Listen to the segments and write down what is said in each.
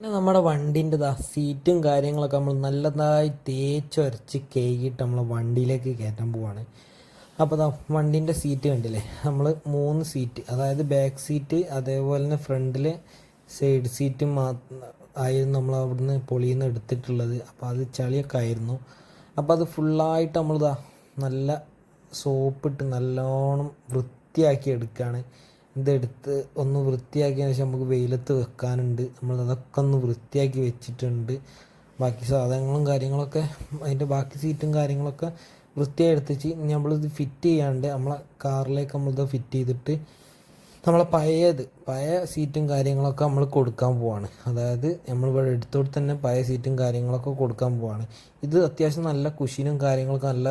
പിന്നെ നമ്മുടെ വണ്ടിന്റെ ദാ സീറ്റും കാര്യങ്ങളൊക്കെ നമ്മൾ നല്ലതായി തേച്ചൊരച്ച് കഴുകിയിട്ട് നമ്മൾ വണ്ടിയിലേക്ക് കയറ്റാൻ പോവാണ്. അപ്പോൾ ദാ വണ്ടീന്റെ സീറ്റ് കണ്ടില്ലേ? നമ്മൾ മൂന്ന് സീറ്റ് അതായത് ബാക്ക് സീറ്റ് അതേപോലെ തന്നെ ഫ്രണ്ടിൽ സൈഡ് സീറ്റ് മാ ആയിരുന്നു നമ്മൾ അവിടുന്ന് പൊളിയിൽ നിന്ന് എടുത്തിട്ടുള്ളത്. അപ്പോൾ അത് ചളിയൊക്കെ ആയിരുന്നു. അപ്പോൾ അത് ഫുള്ളായിട്ട് നമ്മളിതാ നല്ല സോപ്പിട്ട് നല്ലോണം വൃത്തിയാക്കി എടുക്കുകയാണ്. ഇതെടുത്ത് ഒന്ന് വൃത്തിയാക്കിയതിന് ശേഷം നമുക്ക് വെയിലത്ത് വെക്കാനുണ്ട്. നമ്മൾ അതൊക്കെ ഒന്ന് വൃത്തിയാക്കി വെച്ചിട്ടുണ്ട്. ബാക്കി സാധനങ്ങളും കാര്യങ്ങളൊക്കെ അതിന്റെ ബാക്കി സീറ്റും കാര്യങ്ങളൊക്കെ വൃത്തിയായി എടുത്തിച്ച് നമ്മളിത് ഫിറ്റ് ചെയ്യാണ്ട് നമ്മളെ കാറിലേക്ക് നമ്മളിത് ഫിറ്റ് ചെയ്തിട്ട് നമ്മളെ പഴയത് പഴയ സീറ്റും കാര്യങ്ങളൊക്കെ നമ്മൾ കൊടുക്കാൻ പോവാണ്. അതായത് നമ്മൾ ഇവിടെ എടുത്തോട്ട് തന്നെ പഴയ സീറ്റും കാര്യങ്ങളൊക്കെ കൊടുക്കാൻ പോവാണ്. ഇത് അത്യാവശ്യം നല്ല കുഷീനും കാര്യങ്ങളൊക്കെ നല്ല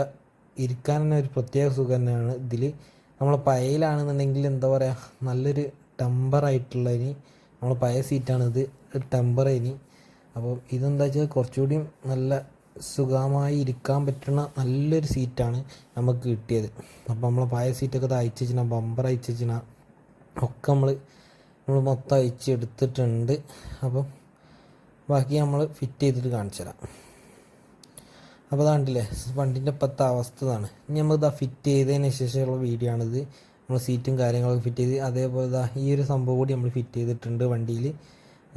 ഇരിക്കാൻ തന്നെ ഒരു പ്രത്യേക സുഖം തന്നെയാണ് ഇതിൽ നമ്മൾ പഴയിലാണെന്നുണ്ടെങ്കിൽ എന്താ പറയുക നല്ലൊരു ടെമ്പറായിട്ടുള്ള ഇനി നമ്മൾ പഴയ സീറ്റാണിത് ടെമ്പർ ഇനി. അപ്പോൾ ഇതെന്താ വെച്ചാൽ കുറച്ചുകൂടി നല്ല സുഖമായി ഇരിക്കാൻ പറ്റുന്ന നല്ലൊരു സീറ്റാണ് നമുക്ക് കിട്ടിയത്. അപ്പോൾ നമ്മൾ പഴയ സീറ്റൊക്കെ അയച്ചു വെച്ചാൽ ബമ്പർ അയച്ചു ഒക്കെ നമ്മൾ നമ്മൾ മൊത്തം അയച്ചെടുത്തിട്ടുണ്ട് അപ്പം ബാക്കി നമ്മൾ ഫിറ്റ് ചെയ്തിട്ട് കാണിച്ചു തരാം. അപ്പോൾ അതാണ്ടില്ലേ വണ്ടിന്റെ ഇപ്പോഴത്തെ അവസ്ഥ ഇതാണ്. ഇനി നമ്മൾ ഇതാ ഫിറ്റ് ചെയ്തതിന് ശേഷമുള്ള വീഡിയോ ആണിത്. നമ്മൾ സീറ്റും കാര്യങ്ങളൊക്കെ ഫിറ്റ് ചെയ്ത് അതേപോലെ ഇതാ ഈ ഒരു സംഭവം കൂടി നമ്മൾ ഫിറ്റ് ചെയ്തിട്ടുണ്ട് വണ്ടിയിൽ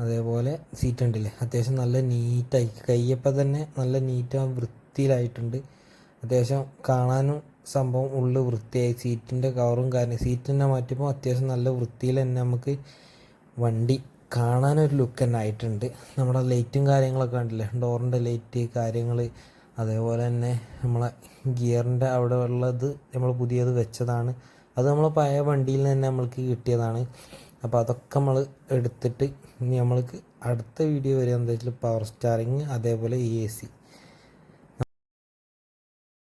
അതേപോലെ സീറ്റ് ഉണ്ടല്ലേ അത്യാവശ്യം നല്ല നീറ്റായി കയ്യപ്പം തന്നെ നല്ല നീറ്റ് വൃത്തിയിലായിട്ടുണ്ട്. അത്യാവശ്യം കാണാനും സംഭവം ഉള്ളു വൃത്തിയായി. സീറ്റിന്റെ കവറും കാര്യം സീറ്റ് തന്നെ മാറ്റിയപ്പോൾ അത്യാവശ്യം നല്ല വൃത്തിയിൽ തന്നെ നമുക്ക് വണ്ടി കാണാനൊരു ലുക്ക് തന്നെ ആയിട്ടുണ്ട്. നമ്മുടെ ലൈറ്റും കാര്യങ്ങളൊക്കെ ഉണ്ടല്ലേ ഡോറിന്റെ ലൈറ്റ് കാര്യങ്ങൾ അതേപോലെ തന്നെ നമ്മളെ ഗിയറിന്റെ അവിടെ ഉള്ളത് നമ്മൾ പുതിയത് വെച്ചതാണ്. അത് നമ്മൾ പഴയ വണ്ടിയിൽ തന്നെ നമ്മൾക്ക് കിട്ടിയതാണ്. അപ്പോൾ അതൊക്കെ നമ്മൾ എടുത്തിട്ട് ഇനി നമ്മൾക്ക് അടുത്ത വീഡിയോ വരെ എന്താ വെച്ചാൽ പവർ സ്റ്റാറിങ് അതേപോലെ എ സി